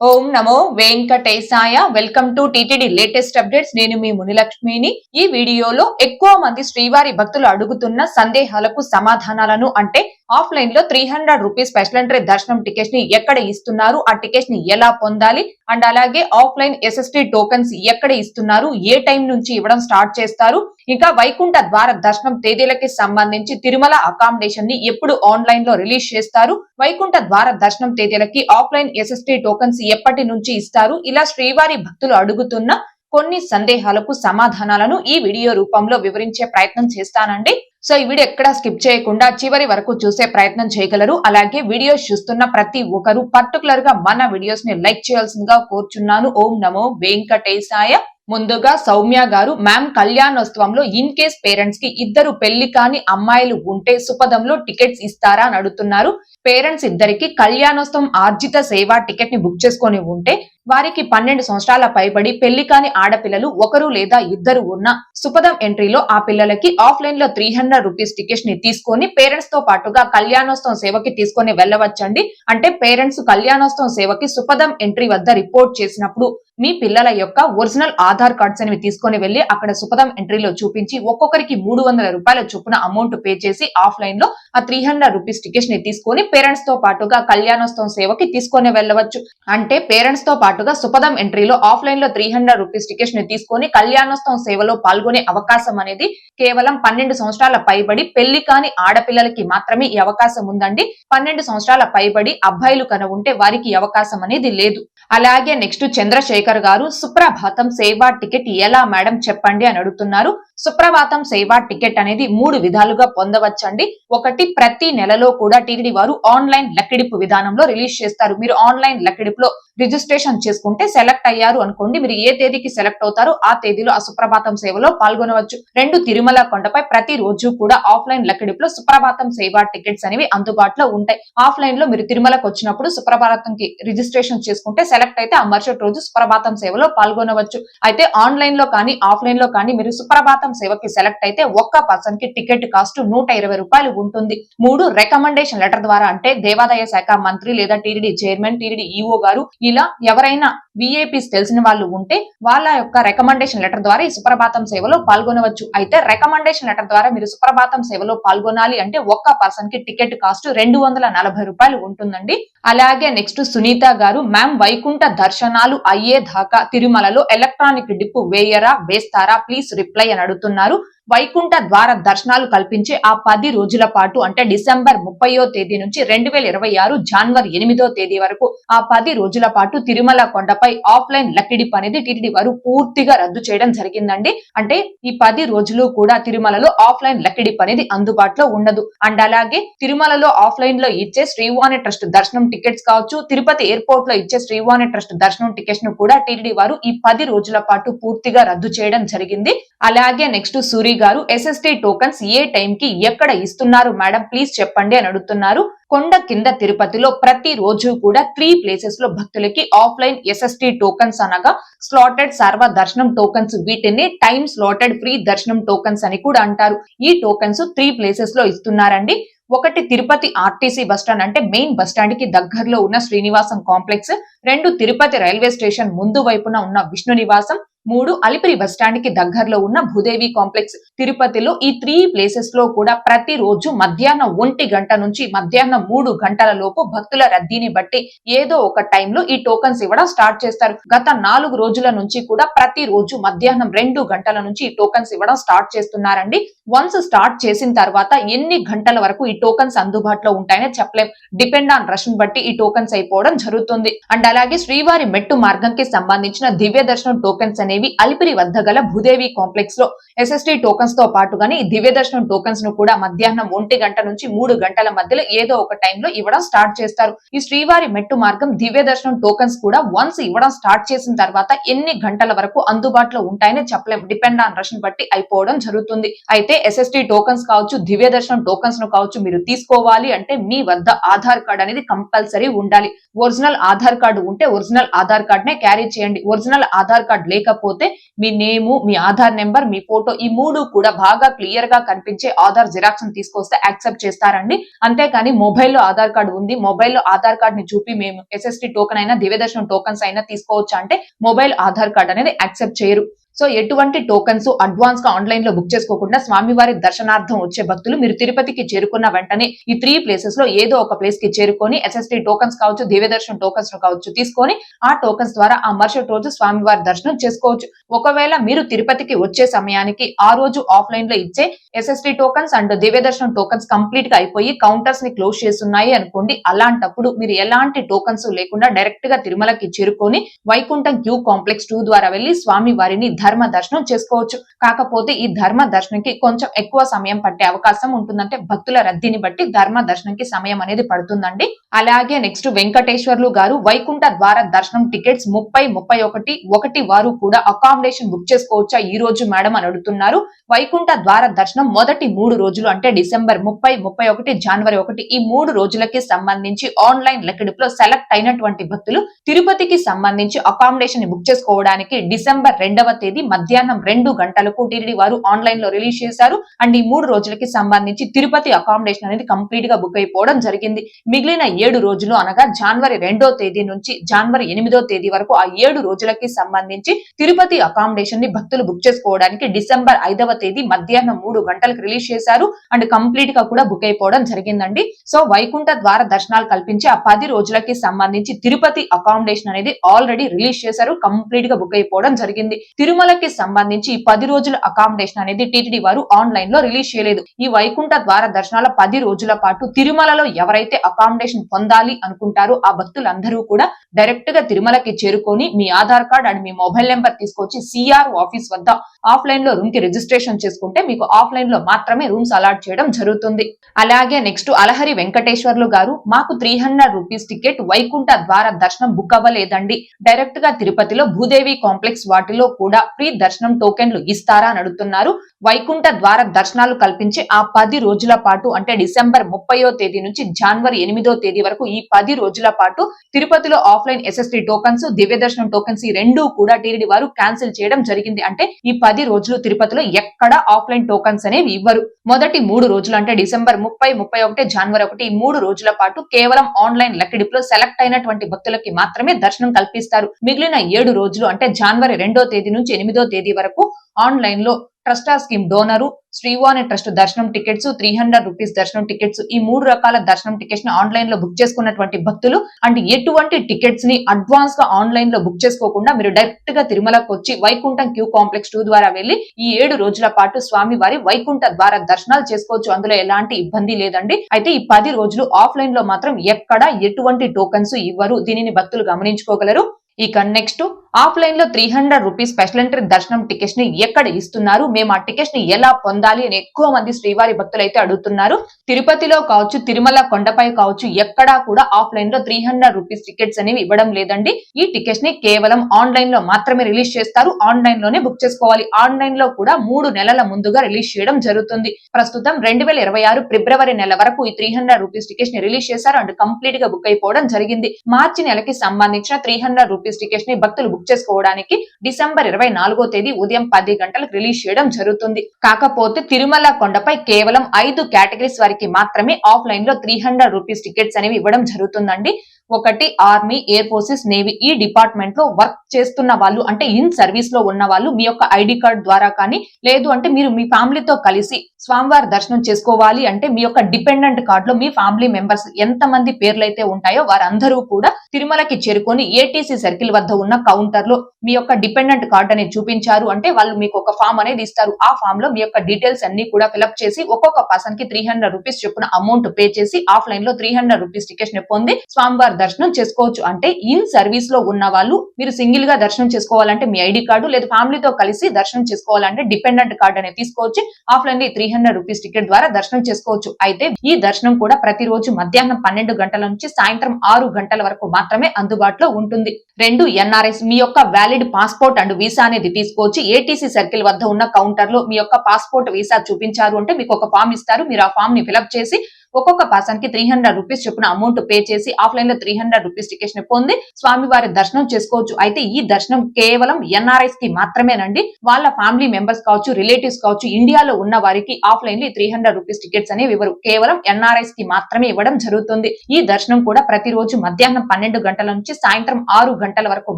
ఓం నమో వెంకటేశాయ. Welcome to TTD latest updates నేను మీ మునిలక్ష్మిని. ఈ వీడియోలో ఎక్కువ మంది శ్రీవారి భక్తులు అడుగుతున్న సందేహాలకు సమాధానాలను అంటే ఆఫ్లైన్లో three hundred rupees special entry దర్శనం టికెట్స్ని ఎక్కడ ఇస్తున్నారు? ఆ టికెట్స్ని ఎలా పొందాలి? అండ్ అలాగే ఆఫ్లైన్ ఎస్ఎస్టీ టోకన్స్ ఎక్కడ ఇస్తున్నారు? ఏ టైం నుంచి ఇవ్వడం స్టార్ట్ చేస్తారు? ఇంకా వైకుంఠ ద్వార దర్శనం తేదీలకి సంబంధించి తిరుమల అకామిడేషన్ని ఎప్పుడు ఆన్లైన్లో రిలీజ్ చేస్తారు? వైకుంఠ ద్వార దర్శనం తేదీలకి ఆఫ్లైన్ ఎస్ఎస్టీ టోకన్స్ ఎప్పటి నుంచి ఇస్తారు? ఇలా శ్రీవారి భక్తులు అడుగుతున్న కొన్ని సందేహాలకు సమాధానాలను ఈ వీడియో రూపంలో వివరించే ప్రయత్నం చేస్తానండి. సో ఈ వీడియో ఎక్కడా స్కిప్ చేయకుండా చివరి వరకు చూసే ప్రయత్నం చేయగలరు. అలాగే వీడియోస్ చూస్తున్న ప్రతి ఒక్కరు పర్టికులర్గా మన వీడియోస్ని లైక్ చేయాల్సిందిగా కోరుచున్నాను. ఓం నమో వెంకటేశాయ. ముందుగా సౌమ్య గారు మ్యామ్ కళ్యాణోత్సవంలో ఇన్ కేస్ పేరెంట్స్కి ఇద్దరు పెళ్ళి కాని అమ్మాయిలు ఉంటే సుపదంలో టికెట్స్ ఇస్తారా అని అడుగుతున్నారు. పేరెంట్స్ ఇద్దరికి కళ్యాణోత్సవం ఆర్జిత సేవ టికెట్ని బుక్ చేసుకొని ఉంటే వారికి పన్నెండు సంవత్సరాల పైబడి పెళ్ళి కాని ఆడపిల్లలు ఒకరు లేదా ఇద్దరు ఉన్న సుపదం ఎంట్రీలో ఆ పిల్లలకి ఆఫ్లైన్లో త్రీ హండ్రెడ్ రూపీస్ టికెట్స్ని తీసుకొని పేరెంట్స్తో పాటుగా కళ్యాణోత్సవం సేవకి తీసుకొని వెళ్ళవచ్చండి. అంటే పేరెంట్స్ కళ్యాణోత్సవం సేవకి సుపదం ఎంట్రీ వద్ద రిపోర్ట్ చేసినప్పుడు మీ పిల్లల యొక్క ఒరిజినల్ ఆధార్ కార్డ్స్ అనేవి తీసుకొని వెళ్ళి అక్కడ సుపదం ఎంట్రీలో చూపించి ఒక్కొక్కరికి మూడు వందల రూపాయల చొప్పున అమౌంట్ పే చేసి ఆఫ్లైన్లో ఆ త్రీ హండ్రెడ్ రూపీస్ టికెట్స్ని తీసుకొని పేరెంట్స్తో పాటుగా కళ్యాణోత్సవం సేవకి తీసుకొని వెళ్ళవచ్చు. అంటే పేరెంట్స్తో పాటు పాటుగా సుపదం ఎంట్రీలో ఆఫ్లైన్లో త్రీ హండ్రెడ్ రూపీస్ టికెట్ని తీసుకొని కళ్యాణోత్సవం సేవలో పాల్గొనే అవకాశం అనేది కేవలం పన్నెండు సంవత్సరాల పైబడి పెళ్ళి కాని ఆడపిల్లలకి మాత్రమే ఈ అవకాశం ఉందండి. పన్నెండు సంవత్సరాల పైబడి అబ్బాయిలు కన ఉంటే వారికి అవకాశం అనేది లేదు. అలాగే నెక్స్ట్ చంద్రశేఖర్ గారు సుప్రభాతం సేవా టికెట్ ఎలా మేడం? చెప్పండి అని అడుగుతున్నారు. సుప్రభాతం సేవా టికెట్ అనేది మూడు విధాలుగా పొందవచ్చండి. ఒకటి ప్రతి నెలలో కూడా టీటీడీ వారు ఆన్లైన్ లెక్కిడిపు విధానంలో రిలీజ్ చేస్తారు. మీరు ఆన్లైన్ లెక్కిడిపులో రిజిస్ట్రేషన్ చేసుకుంటే సెలెక్ట్ అయ్యారు అనుకోండి మీరు ఏ తేదీకి సెలెక్ట్ అవుతారో ఆ తేదీలో ఆ సుప్రభాతం సేవలో పాల్గొనవచ్చు. రెండు తిరుమల కొండపై ప్రతి రోజు కూడా ఆఫ్లైన్ లెక్కిడిపులో సుప్రభాతం సేవా టికెట్స్ అనేవి అందుబాటులో ఉంటాయి. ఆఫ్లైన్లో మీరు తిరుమలకు వచ్చినప్పుడు సుప్రభాతం కి రిజిస్ట్రేషన్ చేసుకుంటే సెలెక్ట్ అయితే ఆ మరుసటి రోజు సుప్రభాతం సేవలో పాల్గొనవచ్చు. అయితే ఆన్లైన్లో కానీ ఆఫ్లైన్లో కానీ మీరు సుప్రభాతం సేవకి సెలెక్ట్ అయితే ఒక్క పర్సన్కి టికెట్ కాస్ట్ నూట రూపాయలు ఉంటుంది. మూడు రికమెండేషన్ లెటర్ ద్వారా అంటే దేవాదాయ శాఖ మంత్రి లేదా టీడీడీ చైర్మన్ టీడీడీ ఈఓ గారు ఇలా ఎవరైనా విఐపీస్ తెలిసిన వాళ్ళు ఉంటే వాళ్ళ యొక్క రికమెండేషన్ లెటర్ ద్వారా ఈ సుప్రభాతం సేవలో పాల్గొనవచ్చు. అయితే రికమెండేషన్ లెటర్ ద్వారా మీరు సుప్రభాతం సేవలో పాల్గొనాలి అంటే ఒక్క పర్సన్కి టికెట్ కాస్ట్ రెండు వందల నలభై రూపాయలు ఉంటుందండి. అలాగే నెక్స్ట్ సునీత గారు మ్యామ్ వైకుంఠ దర్శనాలు అయ్యే దాకా తిరుమలలో ఎలక్ట్రానిక్ డిప్పు వేయరా వేస్తారా? ప్లీజ్ రిప్లై అని అడుగుతున్నారు వైకుంఠ ద్వార దర్శనాలు కల్పించే ఆ పది రోజుల పాటు అంటే డిసెంబర్ ముప్పయో తేదీ నుంచి రెండు వేల ఇరవై ఆరు జనవరి ఎనిమిదో తేదీ వరకు ఆ పది రోజుల పాటు తిరుమల కొండపై ఆఫ్లైన్ లక్కిడిప్ అనేది టీటీడీ వారు పూర్తిగా రద్దు చేయడం జరిగిందండి. అంటే ఈ పది రోజులు కూడా తిరుమలలో ఆఫ్లైన్ లక్కిడిప్ అనేది అందుబాటులో ఉండదు. అండ్ అలాగే తిరుమలలో ఆఫ్లైన్లో ఇచ్చే శ్రీవాణి ట్రస్ట్ దర్శనం టికెట్స్ కావచ్చు తిరుపతి ఎయిర్పోర్ట్లో ఇచ్చే శ్రీవాణి ట్రస్ట్ దర్శనం టికెట్స్ను కూడా టీటీడీ వారు ఈ పది రోజుల పాటు పూర్తిగా రద్దు చేయడం జరిగింది. అలాగే నెక్స్ట్ సూరి గారు ఎస్ఎస్టీ టోకన్స్ ఏ టైం కి ఎక్కడ ఇస్తున్నారు? మేడం ప్లీజ్ చెప్పండి అని అడుగుతున్నారు. కొండ కింద తిరుపతిలో ప్రతి రోజు కూడా త్రీ ప్లేసెస్లో భక్తులకి ఆఫ్లైన్ ఎస్ఎస్టీ టోకన్స్ అనగా స్లాటెడ్ సర్వ దర్శనం టోకన్స్ వీటిని టైం స్లాటెడ్ ఫ్రీ దర్శనం టోకన్స్ అని కూడా అంటారు. ఈ టోకన్స్ త్రీ ప్లేసెస్లో ఇస్తున్నారండి. ఒకటి తిరుపతి ఆర్టీసీ బస్టాండ్ అంటే మెయిన్ బస్టాండ్కి దగ్గరలో ఉన్న శ్రీనివాసం కాంప్లెక్స్ రెండు తిరుపతి రైల్వే స్టేషన్ ముందు వైపున ఉన్న విష్ణు నివాసం. మూడు అలిపిరి బస్టాండ్కి దగ్గరలో ఉన్న భూదేవి కాంప్లెక్స్. తిరుపతిలో ఈ త్రీ ప్లేసెస్లో కూడా ప్రతి రోజు మధ్యాహ్నం ఒంటి గంట నుంచి మధ్యాహ్నం మూడు గంటల లోపు భక్తుల రద్దీని బట్టి ఏదో ఒక టైంలో ఈ టోకన్స్ ఇవ్వడం స్టార్ట్ చేస్తారు. గత నాలుగు రోజుల నుంచి కూడా ప్రతి రోజు మధ్యాహ్నం రెండు గంటల నుంచి ఈ టోకన్స్ ఇవ్వడం స్టార్ట్ చేస్తున్నారండి. వన్స్ స్టార్ట్ చేసిన తర్వాత ఎన్ని గంటల వరకు ఈ టోకన్స్ అందుబాటులో ఉంటాయని చెప్పలేం. డిపెండ్ ఆన్ రష్ బట్టి ఈ టోకన్స్ అయిపోవడం జరుగుతుంది. అండ్ అలాగే శ్రీవారి మెట్టు మార్గం కి సంబంధించిన దివ్య దర్శనం టోకన్స్ అనేవి అలిపిరి వద్ద గల భూదేవి కాంప్లెక్స్లో. ఎస్ఎస్టీ టోకన్స్తో పాటుగానే దివ్య దర్శనం టోకన్స్ను కూడా మధ్యాహ్నం ఒంటి గంట నుంచి మూడు గంటల మధ్యలో ఏదో ఒక టైంలో ఇవ్వడం స్టార్ట్ చేస్తారు. ఈ శ్రీవారి మెట్టు మార్గం దివ్య దర్శనం టోకన్స్ కూడా వన్స్ ఇవ్వడం స్టార్ట్ చేసిన తర్వాత ఎన్ని గంటల వరకు అందుబాటులో ఉంటాయని చెప్పలేం. డిపెండ్ ఆన్ రష్ బట్టి అయిపోవడం జరుగుతుంది. అయితే ఎస్ఎస్టీ టోకన్స్ కావచ్చు దివ్య దర్శనం టోకన్స్ను కావచ్చు మీరు తీసుకోవాలి అంటే మీ వద్ద ఆధార్ కార్డ్ అనేది కంపల్సరీ ఉండాలి. ఒరిజినల్ ఆధార్ కార్డు ఉంటే ఒరిజినల్ ఆధార్ కార్డ్ నే క్యారీ చేయండి. ఒరిజినల్ ఆధార్ కార్డ్ లేకపోతే లేకపోతే మీ నేము మీ ఆధార్ నెంబర్ మీ ఫోటో ఈ మూడు కూడా బాగా క్లియర్గా కనిపించే ఆధార్ జిరాక్స్ తీసుకొస్తే యాక్సెప్ట్ చేస్తారండి. అంతేకాని మొబైల్లో ఆధార్ కార్డు ఉంది. మొబైల్లో ఆధార్ కార్డ్ని చూపి మేము ఎస్ఎస్టీ టోకెన్ అయినా దివ్యదర్శనం టోకన్స్ అయినా తీసుకోవచ్చు అంటే మొబైల్ ఆధార్ కార్డ్ అనేది యాక్సెప్ట్ చేయరు. సో ఎటువంటి టోకన్స్ అడ్వాన్స్గా ఆన్లైన్లో బుక్ చేసుకోకుండా స్వామివారి దర్శనార్థం వచ్చే భక్తులు మీరు తిరుపతికి చేరుకున్న వెంటనే ఈ త్రీ ప్లేసెస్లో ఏదో ఒక ప్లేస్కి చేరుకొని ఎస్ఎస్టీ టోకన్స్ కావచ్చు దివ్యదర్శనం టోకన్స్ కావచ్చు తీసుకొని ఆ టోకన్స్ ద్వారా ఆ మరుసటి రోజు స్వామివారి దర్శనం చేసుకోవచ్చు. ఒకవేళ మీరు తిరుపతికి వచ్చే సమయానికి ఆ రోజు ఆఫ్లైన్లో ఇచ్చే ఎస్ఎస్టీ టోకన్స్ అండ్ దివ్యదర్శనం టోకన్స్ కంప్లీట్గా అయిపోయి కౌంటర్స్ని క్లోజ్ చేస్తున్నాయి అనుకోండి అలాంటప్పుడు మీరు ఎలాంటి టోకన్స్ లేకుండా డైరెక్ట్గా తిరుమలకి చేరుకొని వైకుంఠం క్యూ కాంప్లెక్స్ టూ ద్వారా వెళ్ళి స్వామి వారిని ధర్మ దర్శనం చేసుకోవచ్చు. కాకపోతే ఈ ధర్మ దర్శనంకి కొంచెం ఎక్కువ సమయం పట్టే అవకాశం ఉంటుందంటే భక్తుల రద్దీని బట్టి ధర్మ దర్శనంకి సమయం అనేది పడుతుందండి. అలాగే నెక్స్ట్ వెంకటేశ్వర్లు గారు వైకుంఠ ద్వార దర్శనం టికెట్స్ ముప్పై ముప్పై ఒకటి ఒకటి వారు కూడా అకామిడేషన్ బుక్ చేసుకోవచ్చా ఈ రోజు మేడం అని అడుగుతున్నారు. వైకుంఠ ద్వార దర్శనం మొదటి మూడు రోజులు అంటే డిసెంబర్ ముప్పై ముప్పై ఒకటి జనవరి ఒకటి ఈ మూడు రోజులకి సంబంధించి ఆన్లైన్ లెక్కడిపులో సెలెక్ట్ అయినటువంటి భక్తులు తిరుపతికి సంబంధించి అకామిడేషన్ బుక్ చేసుకోవడానికి డిసెంబర్ రెండవ తేదీ మధ్యాహ్నం రెండు గంటలకు టీటీడీ వారు ఆన్లైన్లో రిలీజ్ చేశారు. అండ్ ఈ మూడు రోజులకి సంబంధించి తిరుపతి అకామిడేషన్ అనేది కంప్లీట్గా బుక్ అయిపోవడం జరిగింది. మిగిలిన ఏడు రోజులు అనగా జనవరి రెండో తేదీ నుంచి జనవరి ఎనిమిదో తేదీ వరకు ఆ ఏడు రోజులకి సంబంధించి తిరుపతి అకామిడేషన్ని భక్తులు బుక్ చేసుకోవడానికి డిసెంబర్ ఐదవ తేదీ మధ్యాహ్నం మూడు గంటలకు రిలీజ్ చేశారు. అండ్ కంప్లీట్గా కూడా బుక్ అయిపోవడం జరిగిందండి. సో వైకుంఠ ద్వార దర్శనాలు కల్పించి ఆ పది రోజులకి సంబంధించి తిరుపతి అకామిడేషన్ అనేది ఆల్రెడీ రిలీజ్ చేశారు. కంప్లీట్గా బుక్ అయిపోవడం జరిగింది. తిరుమలకి సంబంధించి పది రోజుల అకామిడేషన్ అనేది టీటీడీ వారు ఆన్లైన్లో రిలీజ్ చేయలేదు. ఈ వైకుంఠ ద్వార దర్శనాల పది రోజుల పాటు తిరుమలలో ఎవరైతే అకామిడేషన్ పొందాలి అనుకుంటారో ఆ భక్తులందరూ కూడా డైరెక్ట్గా తిరుమలకి చేరుకొని మీ ఆధార్ కార్డ్ అండ్ మీ మొబైల్ నెంబర్ తీసుకొచ్చి సిఆర్ ఆఫీస్ వద్ద ఆఫ్లైన్లో రూమ్కి రిజిస్ట్రేషన్ చేసుకుంటే మీకు ఆఫ్లైన్లో మాత్రమే రూమ్స్ అలాట్ చేయడం జరుగుతుంది. అలాగే నెక్స్ట్ అలహరి వెంకటేశ్వర్లు గారు మాకు three hundred rupees ticket Vaikuntha ద్వార దర్శనం బుక్ అవ్వలేదండి. డైరెక్ట్గా తిరుపతిలో భూదేవి కాంప్లెక్స్ వాటిలో కూడా ఫ్రీ దర్శనం టోకెన్లు ఇస్తారా అని అడుగుతున్నారు. వైకుంఠ ద్వార దర్శనాలు కల్పించి ఆ పది రోజుల పాటు అంటే డిసెంబర్ ముప్పయో తేదీ నుంచి జనవరి ఎనిమిదో తేదీ వరకు ఈ పది రోజుల పాటు తిరుపతిలో ఆఫ్లైన్ ఎస్ఎస్టీ టోకన్స్ దివ్య దర్శనం టోకన్స్ ఈ రెండు కూడా టీడీడీ వారు క్యాన్సిల్ చేయడం జరిగింది. అంటే ఈ పది రోజులు తిరుపతిలో ఎక్కడ ఆఫ్లైన్ టోకన్స్ అనేవి ఇవ్వరు. మొదటి మూడు రోజులు అంటే డిసెంబర్ ముప్పై ముప్పై ఒకటి జనవరి ఒకటి ఈ మూడు రోజుల పాటు కేవలం ఆన్లైన్ లెక్కడిపులో సెలెక్ట్ అయినటువంటి భక్తులకి మాత్రమే దర్శనం కల్పిస్తారు. మిగిలిన ఏడు రోజులు అంటే జనవరి రెండో తేదీ నుంచి ఎనిమిదో తేదీ వరకు ఆన్లైన్లో ట్రస్టా స్కీమ్ డోనరు శ్రీవాణి ట్రస్ట్ దర్శనం టికెట్స్ త్రీ హండ్రెడ్ రూపీస్ దర్శనం టికెట్స్ ఈ మూడు రకాల దర్శనం టికెట్స్ని ఆన్లైన్లో బుక్ చేసుకున్నటువంటి భక్తులు. అండ్ ఎటువంటి టికెట్స్ని అడ్వాన్స్గా ఆన్లైన్లో బుక్ చేసుకోకుండా మీరు డైరెక్ట్గా తిరుమలకు వచ్చి వైకుంఠం క్యూ కాంప్లెక్స్ టూ ద్వారా వెళ్ళి ఈ ఏడు రోజుల పాటు స్వామి వారి వైకుంఠ ద్వారా దర్శనాలు చేసుకోవచ్చు. అందులో ఎలాంటి ఇబ్బంది లేదండి. అయితే ఈ పది రోజులు ఆఫ్లైన్లో మాత్రం ఎక్కడ ఎటువంటి టోకన్స్ ఇవ్వరు. దీనిని భక్తులు గమనించుకోగలరు. ఇక నెక్స్ట్ ఆఫ్లైన్లో three hundred rupees special entry దర్శనం టికెట్స్ని ఎక్కడ ఇస్తున్నారు? మేము ఆ టికెట్స్ని ఎలా పొందాలి అని ఎక్కువ మంది శ్రీవారి భక్తులు అయితే అడుగుతున్నారు. తిరుపతిలో కావచ్చు తిరుమల కొండపై కావచ్చు ఎక్కడా కూడా ఆఫ్లైన్లో త్రీ హండ్రెడ్ రూపీస్ టికెట్స్ అనేవి ఇవ్వడం లేదండి. ఈ టికెట్స్ని కేవలం ఆన్లైన్లో మాత్రమే రిలీజ్ చేస్తారు. ఆన్లైన్లోనే బుక్ చేసుకోవాలి. ఆన్లైన్లో కూడా మూడు నెలల ముందుగా రిలీజ్ చేయడం జరుగుతుంది. ప్రస్తుతం రెండు వేల ఇరవై ఆరు ఫిబ్రవరి నెల వరకు ఈ త్రీ హండ్రెడ్ రూపీస్ టికెట్స్ని రిలీజ్ చేశారు అండ్ కంప్లీట్గా బుక్ అయిపోవడం జరిగింది. మార్చి నెలకి సంబంధించిన త్రీ హండ్రెడ్ రూపీస్ టికెట్స్ని భక్తులు బుక్ చేసుకోవడానికి డిసెంబర్ ఇరవై నాలుగో తేదీ ఉదయం పది గంటలకు రిలీజ్ చేయడం జరుగుతుంది. కాకపోతే తిరుమల కొండపై కేవలం ఐదు కేటగిరీస్ వారికి మాత్రమే ఆఫ్లైన్లో త్రీ హండ్రెడ్ రూపీస్ టికెట్స్ అనేవి ఇవ్వడం జరుగుతుందండి. ఒకటి ఆర్మీ ఎయిర్ ఫోర్సెస్ నేవీ ఈ డిపార్ట్మెంట్లో వర్క్ చేస్తున్న వాళ్ళు అంటే ఇన్ సర్వీస్లో ఉన్న వాళ్ళు మీ యొక్క ఐడి కార్డ్ ద్వారా కానీ లేదు అంటే మీరు మీ ఫ్యామిలీతో కలిసి స్వామివారి దర్శనం చేసుకోవాలి అంటే మీ యొక్క డిపెండెంట్ కార్డ్లో మీ ఫ్యామిలీ మెంబర్స్ ఎంత మంది పేర్లు అయితే ఉంటాయో వారందరూ కూడా తిరుమలకి చేరుకొని ఏటీసీ సర్కిల్ వద్ద ఉన్న కౌంటర్ లో మీ యొక్క డిపెండెంట్ కార్డ్ అనేది చూపించారు అంటే వాళ్ళు మీకు ఒక ఫామ్ అనేది ఇస్తారు. ఆ ఫామ్లో మీ యొక్క డీటెయిల్స్ అన్ని కూడా ఫిల్అప్ చేసి ఒక్కొక్క పర్సన్కి త్రీ హండ్రెడ్ రూపీస్ చొప్పున అమౌంట్ పే చేసి ఆఫ్లైన్లో త్రీ హండ్రెడ్ రూపీస్ టికెట్ని పొంది స్వామివారి దర్శనం చేసుకోవచ్చు. అంటే ఇన్ సర్వీస్లో ఉన్న వాళ్ళు మీరు సింగిల్గా దర్శనం చేసుకోవాలంటే మీ ఐడి కార్డు లేదా ఫ్యామిలీతో కలిసి దర్శనం చేసుకోవాలంటే డిపెండెంట్ కార్డు అనేది తీసుకోవచ్చు. Offline three hundred rupees ticket ద్వారా దర్శనం చేసుకోవచ్చు. అయితే ఈ దర్శనం కూడా ప్రతిరోజు మధ్యాహ్నం పన్నెండు గంటల నుంచి సాయంత్రం ఆరు గంటల వరకు మాత్రమే అందుబాటులో ఉంటుంది. రెండు ఎన్ఆర్ఎస్ మీ యొక్క వ్యాలిడ్ పాస్పోర్ట్ అండ్ వీసా అనేది తీసుకోవచ్చు ఏటీసీ సర్కిల్ వద్ద ఉన్న కౌంటర్లో మీ యొక్క పాస్పోర్ట్ వీసా చూపించారు అంటే మీకు ఒక ఫామ్ ఇస్తారు. మీరు ఆ ఫామ్ని ఫిలప్ చేసి ఒక్కొక్క పర్సన్కి త్రీ హండ్రెడ్ రూపీస్ చొప్పున అమౌంట్ పే చేసి ఆఫ్లైన్లో త్రీ హండ్రెడ్ రూపీస్ టికెట్ని పొంది స్వామివారి దర్శనం చేసుకోవచ్చు. అయితే ఈ దర్శనం కేవలం ఎన్ఆర్ఐస్కి మాత్రమేనండి. వాళ్ళ ఫ్యామిలీ మెంబర్స్ కావచ్చు రిలేటివ్స్ కావచ్చు ఇండియాలో ఉన్న వారికి ఆఫ్లైన్లో త్రీ హండ్రెడ్ రూపీస్ టికెట్స్ అనేవి ఇవ్వరు. కేవలం ఎన్ఆర్ఐస్కి మాత్రమే ఇవ్వడం జరుగుతుంది. ఈ దర్శనం కూడా ప్రతిరోజు మధ్యాహ్నం పన్నెండు గంటల నుంచి సాయంత్రం ఆరు గంటల వరకు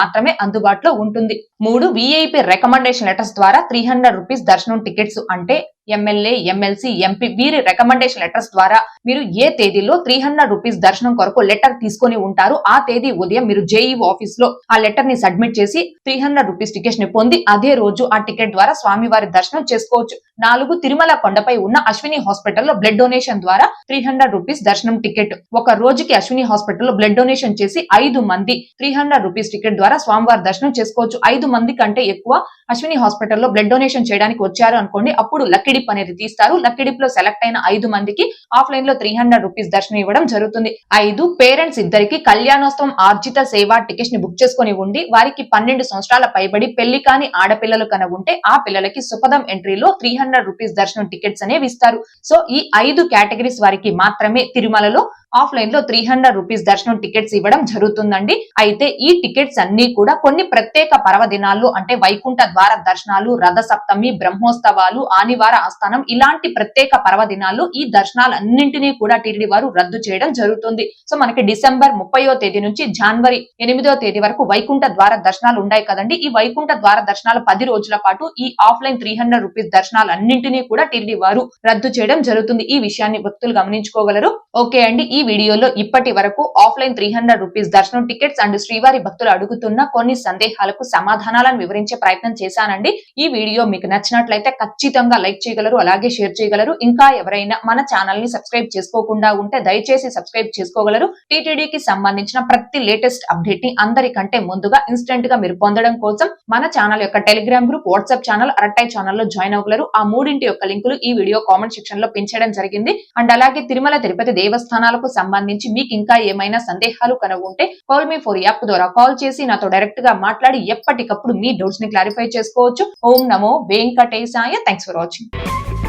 మాత్రమే అందుబాటులో ఉంటుంది. మూడు విఐపి రికమెండేషన్ లెటర్స్ ద్వారా త్రీ హండ్రెడ్ రూపీస్ దర్శనం టికెట్స్ అంటే ఎమ్మెల్యే ఎమ్మెల్సీ ఎంపీ వీరి రికమెండేషన్ లెటర్స్ ద్వారా మీరు ఏ తేదీలో త్రీ హండ్రెడ్ రూపీస్ దర్శనం కొరకు లెటర్ తీసుకొని ఉంటారు ఆ తేదీ ఉదయం మీరు జేఈ ఆఫీస్లో ఆ లెటర్ని సబ్మిట్ చేసి త్రీ హండ్రెడ్ రూపీస్ టికెట్ని పొంది అదే రోజు ఆ టికెట్ ద్వారా స్వామివారి దర్శనం చేసుకోవచ్చు. నాలుగు తిరుమల కొండపై ఉన్న అశ్విని హాస్పిటల్లో బ్లడ్ డొనేషన్ ద్వారా త్రీ హండ్రెడ్ రూపీస్ దర్శనం టికెట్ ఒక రోజుకి అశ్విని హాస్పిటల్లో బ్లడ్ డొనేషన్ చేసి ఐదు మంది త్రీ హండ్రెడ్ రూపీస్ టికెట్ ద్వారా స్వామివారి దర్శనం చేసుకోవచ్చు. ఐదు మంది కంటే ఎక్కువ అశ్విని హాస్పిటల్లో బ్లడ్ డొనేషన్ చేయడానికి వచ్చారు అనుకోండి అప్పుడు లక్కీ డిప్ అనేది తీస్తారు. లక్కీ డిప్లో సెలెక్ట్ అయిన ఐదు మందికి ఆఫ్లైన్లో త్రీ హండ్రెడ్ రూపీస్ దర్శనం ఇవ్వడం జరుగుతుంది. ఐదు పేరెంట్స్ ఇద్దరికి కళ్యాణోత్సవం ఆర్జిత సేవా టికెట్స్ని బుక్ చేసుకుని ఉండి వారికి పన్నెండు సంవత్సరాల పైబడి పెళ్ళి కాని ఆడపిల్లలు కన ఉంటే ఆ పిల్లలకి సుపదం ఎంట్రీలో త్రీ హండ్రెడ్ రూపీస్ దర్శనం టికెట్స్ అనేవి ఇస్తారు. సో ఈ ఐదు కేటగిరీస్ వారికి మాత్రమే తిరుమలలో ఆఫ్లైన్లో త్రీ హండ్రెడ్ రూపీస్ దర్శనం టికెట్స్ ఇవ్వడం జరుగుతుందండి. అయితే ఈ టికెట్స్ అన్ని కూడా కొన్ని ప్రత్యేక పర్వదినాల్లో అంటే వైకుంఠ ద్వార దర్శనాలు రథ సప్తమి బ్రహ్మోత్సవాలు ఆనివార ఆస్థానం. ఇలాంటి ప్రత్యేక పర్వదినాల్లో ఈ దర్శనాలన్నింటినీ కూడా టీటీడీ వారు రద్దు చేయడం జరుగుతుంది. సో మనకి డిసెంబర్ ముప్పయో తేదీ నుంచి జనవరి ఎనిమిదో తేదీ వరకు వైకుంఠ ద్వార దర్శనాలు ఉన్నాయి కదండి. ఈ వైకుంఠ ద్వార దర్శనాలు పది రోజుల పాటు ఈ ఆఫ్లైన్ త్రీ హండ్రెడ్ రూపీస్ దర్శనాలు అన్నింటినీ కూడా టీటీడీ వారు రద్దు చేయడం జరుగుతుంది. ఈ విషయాన్ని భక్తులు గమనించుకోగలరు. ఓకే అండి ఈ వీడియోలో ఇప్పటి వరకు ఆఫ్లైన్ త్రీ హండ్రెడ్ రూపీస్ దర్శనం టికెట్స్ అండ్ శ్రీవారి భక్తులు అడుగుతున్న కొన్ని సందేహాలకు సమాధానాలను వివరించే ప్రయత్నం చేశానండి. ఈ వీడియో మీకు నచ్చినట్లయితే ఖచ్చితంగా లైక్ చేయగలరు అలాగే షేర్ చేయగలరు. ఇంకా ఎవరైనా మన ఛానల్ని సబ్స్క్రైబ్ చేసుకోకుండా ఉంటే దయచేసి సబ్స్క్రైబ్ చేసుకోగలరు. టీటీడీకి సంబంధించిన ప్రతి లేటెస్ట్ అప్డేట్ని అందరికంటే ముందుగా ఇన్స్టెంట్గా మీరు పొందడం కోసం మన ఛానల్ యొక్క Telegram group WhatsApp channel Arattai ఛానల్లో జాయిన్ అవ్వగలరు. ఆ మూడింటి యొక్క లింకులు ఈ వీడియో కామెంట్ సెక్షన్లో పెంచడం జరిగింది. అండ్ అలాగే తిరుమల తిరుపతి దేవస్థానాలకు సంబంధించి మీకు ఇంకా ఏమైనా సందేహాలు కనుగొంటే కాల్ మీ ఫోర్ యాప్ ద్వారా కాల్ చేసి నాతో డైరెక్ట్గా మాట్లాడి ఎప్పటికప్పుడు మీ డౌట్స్ని క్లారిఫై చేసుకోవచ్చు. ఓం నమో వెంకటేశాయ. Thanks for watching Thank you.